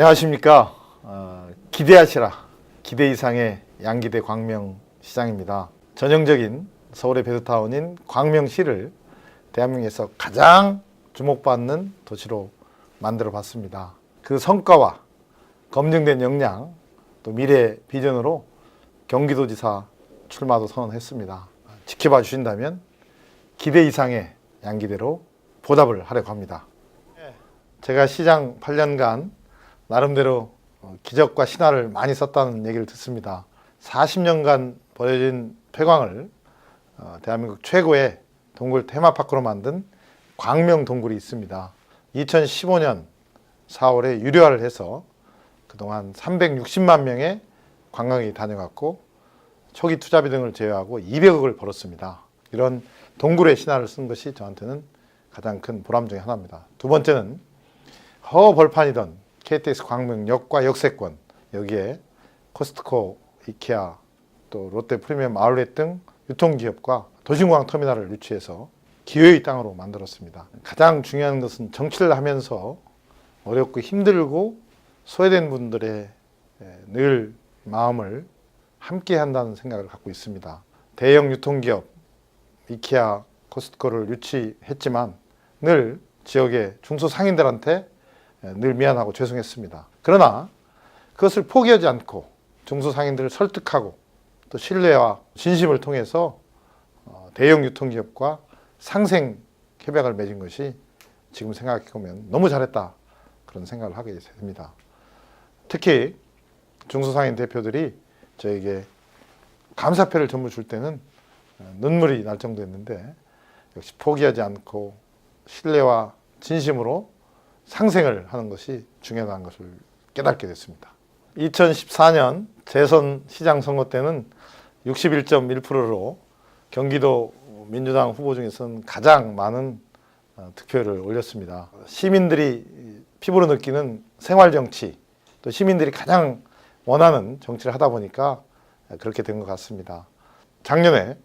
안녕하십니까. 어, 기대하시라. 기대 이상의 양기대 광명 시장입니다. 전형적인 서울의 베드타운인 광명시를 대한민국에서 가장 주목받는 도시로 만들어 봤습니다. 그 성과와 검증된 역량, 또 미래 비전으로 경기도지사 출마도 선언했습니다. 지켜봐 주신다면 기대 이상의 양기대로 보답을 하려고 합니다. 제가 시장 8년간 나름대로 어, 기적과 신화를 많이 썼다는 얘기를 듣습니다. 40년간 버려진 폐광을 어, 대한민국 최고의 동굴 테마파크로 만든 광명 동굴이 있습니다. 2015년 4월에 유료화를 해서 그동안 360만 명의 관광객이 다녀갔고 초기 투자비 등을 제외하고 200억을 벌었습니다. 이런 동굴의 신화를 쓴 것이 저한테는 가장 큰 보람 중에 하나입니다. 두 번째는 허벌판이던 KTX 광명역과 역세권 여기에 코스트코, 이케아, 또 롯데 프리미엄 아울렛 등 유통기업과 도심공항 터미널을 유치해서 기회의 땅으로 만들었습니다. 가장 중요한 것은 정치를 하면서 어렵고 힘들고 소외된 분들의 예, 늘 마음을 함께 한다는 생각을 갖고 있습니다. 대형 유통기업 이케아, 코스트코를 유치했지만 늘 지역의 중소상인들한테 늘 미안하고 죄송했습니다. 그러나 그것을 포기하지 않고 중소상인들을 설득하고 또 신뢰와 진심을 통해서 어, 대형 유통기업과 상생 협약을 맺은 것이 지금 생각해 보면 너무 잘했다 그런 생각을 하게 됩니다. 특히 중소상인 대표들이 저에게 감사패를 전부 줄 때는 어, 눈물이 날 정도였는데 역시 포기하지 않고 신뢰와 진심으로 상생을 하는 것이 중요하다는 것을 깨닫게 됐습니다. 2014년 대선 시장 선거 때는 61.1%로 경기도 민주당 후보 중에서는 가장 많은 어, 득표를 올렸습니다. 시민들이 피부로 느끼는 생활 정치, 또 시민들이 가장 원하는 정치를 하다 보니까 그렇게 된 것 같습니다. 작년에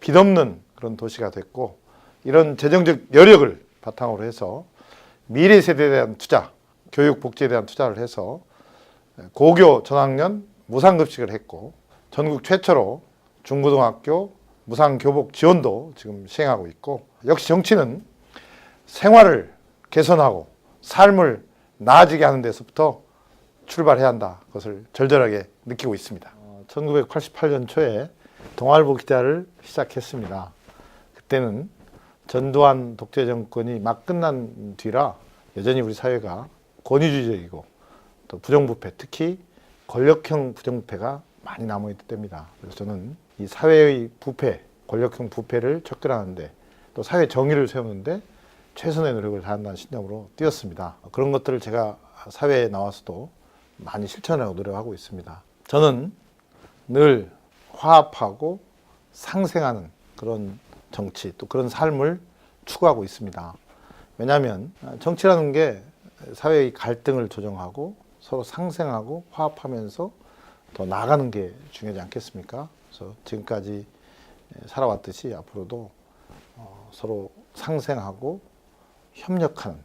빚없는 그런 도시가 됐고 이런 재정적 여력을 바탕으로 해서 미래 세대에 대한 투자, 교육 복지에 대한 투자를 해서 고교 전학년 무상급식을 했고 전국 최초로 중고등학교 무상교복 지원도 지금 시행하고 있고 역시 정치는 생활을 개선하고 삶을 나아지게 하는 데서부터 출발해야 한다. 그것을 절절하게 느끼고 있습니다. 1988년 초에 동아일보 기자를 시작했습니다. 그때는 전두환 독재 정권이 막 끝난 뒤라 여전히 우리 사회가 권위주의적이고 또 부정부패, 특히 권력형 부정부패가 많이 남아있을 때입니다. 그래서 저는 이 사회의 부패, 권력형 부패를 척결하는데 또 사회 정의를 세우는데 최선의 노력을 다한다는 신념으로 뛰었습니다. 그런 것들을 제가 사회에 나와서도 많이 실천하고 노력하고 있습니다. 저는 늘 화합하고 상생하는 그런 정치 또 그런 삶을 추구하고 있습니다. 왜냐하면 정치라는 게 사회의 갈등을 조정하고 서로 상생하고 화합하면서 더 나아가는 게 중요하지 않겠습니까? 그래서 지금까지 살아왔듯이 앞으로도 어, 서로 상생하고 협력하는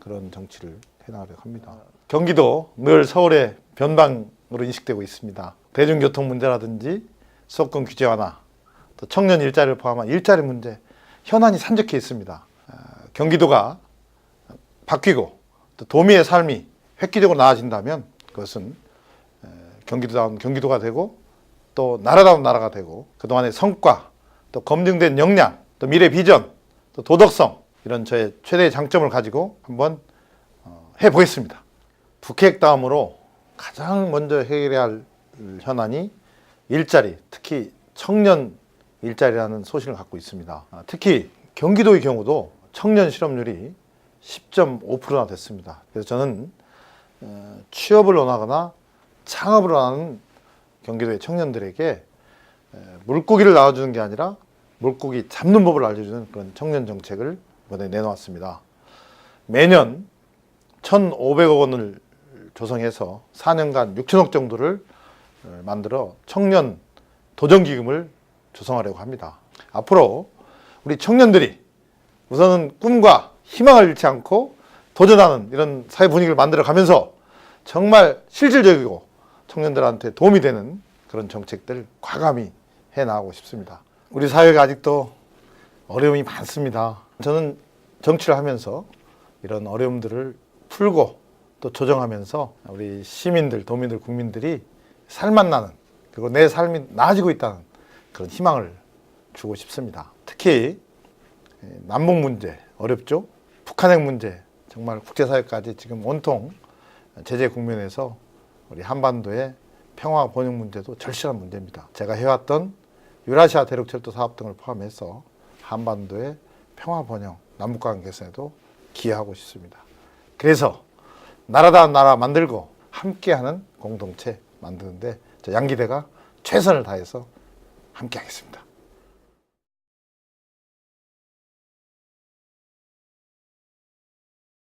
그런 정치를 해나가려고 합니다. 경기도 늘 서울의 변방으로 인식되고 있습니다. 대중교통 문제라든지 수도권 규제 완화, 또 청년 일자리를 포함한 일자리 문제, 현안이 산적해 있습니다. 아, 경기도가 바뀌고 또 도민의 삶이 획기적으로 나아진다면 그것은 에, 경기도다운 경기도가 되고 또 나라다운 나라가 되고 그동안의 성과 또 검증된 역량 또 미래 비전 또 도덕성 이런 저의 최대의 장점을 가지고 한번 어, 해보겠습니다. 북핵 다음으로 가장 먼저 해결해야 할 현안이 일자리, 특히 청년 일자리라는 소신을 갖고 있습니다. 아, 특히 경기도의 경우도 청년 실업률이 10.5%나 됐습니다. 그래서 저는 어, 취업을 원하거나 창업을 원하는 경기도의 청년들에게 에, 물고기를 낳아주는 게 아니라 물고기 잡는 법을 알려주는 그런 청년 정책을 이번에 내놓았습니다. 매년 1,500억 원을 조성해서 4년간 6천억 정도를 어, 만들어 청년 도전기금을 조성하려고 합니다. 앞으로 우리 청년들이 우선은 꿈과 희망을 잃지 않고 도전하는 이런 사회 분위기를 만들어 가면서 정말 실질적이고 청년들한테 도움이 되는 그런 정책들 과감히 해 나가고 싶습니다. 우리 사회가 아직도 어려움이 많습니다. 저는 정치를 하면서 이런 어려움들을 풀고 또 조정하면서 우리 시민들, 도민들, 국민들이 살맛 나는 그리고 내 삶이 나아지고 있다는 그런 희망을 주고 싶습니다. 특히 남북 문제 어렵죠? 북한 핵 문제 정말 국제사회까지 지금 온통 제재 국면에서 우리 한반도의 평화 번영 문제도 절실한 문제입니다. 제가 해왔던 유라시아 대륙철도 사업 등을 포함해서 한반도의 평화 번영, 남북관계 개선에도 기여하고 싶습니다. 그래서 나라다운 나라 만들고 함께하는 공동체 만드는데 저 양기대가 최선을 다해서 함께 하겠습니다.